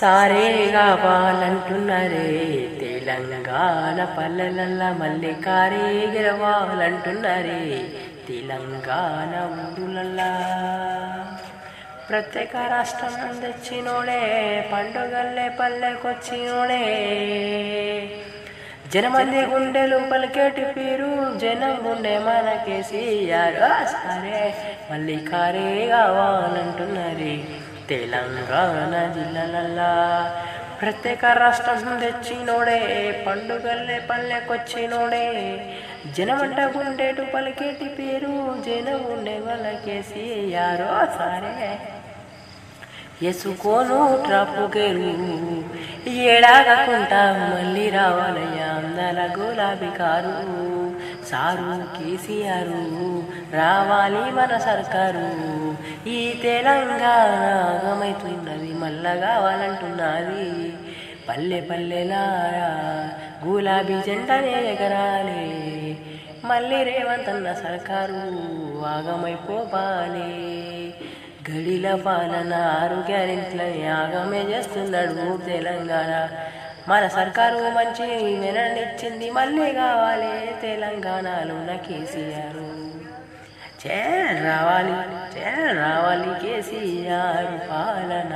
సారే కావాలంటున్నారే తెలంగాణ పల్లెలల్లా మళ్ళీ కారే గెలవాలంటున్నారే తెలంగాణ ఊరులల్లా. ప్రత్యేక రాష్ట్రం తెచ్చినోడే పండుగల్లే పల్లెకొచ్చినోడే. జనమంది గుండెలు పలికేటి పేరు జనం గుండె మనకేసియారు సరే మళ్ళీ కారే కావాలంటున్నారే తెలంగాణ జిల్లాలల్లా. ప్రత్యేక రాష్ట్రం తెచ్చినోడే పండుగల్లే పల్లెకొచ్చినోడే. జనమంట గుండెటు పలికేటి పేరు జనం వాళ్ళకేసి యారో సరే. ఎసుకోను ట్రాపుకేరు ఏడాగకుంటా మళ్ళీ రావాలయ్యా అందర గులాబీ కారు. సారు కేసీఆర్ రావాలి మన సర్కారు. ఈ తెలంగాణ ఆగమైతున్నది మళ్ళా కావాలంటున్నది. పల్లె పల్లెలారా గులాబీ జెండనే ఎగరాలి. మళ్ళీ రేవంతన్న సర్కారు ఆగమైపోవాలి గడిల పాలన ఆరు గ్యారెంట్లని ఆగమే చేస్తున్నాడు తెలంగాణ. మన సర్కారు మంచి విననిచ్చింది మళ్ళీ కావాలి తెలంగాణలో నా కేసీఆర్. చే రావాలి చే రావాలి కేసీఆర్ పాలన.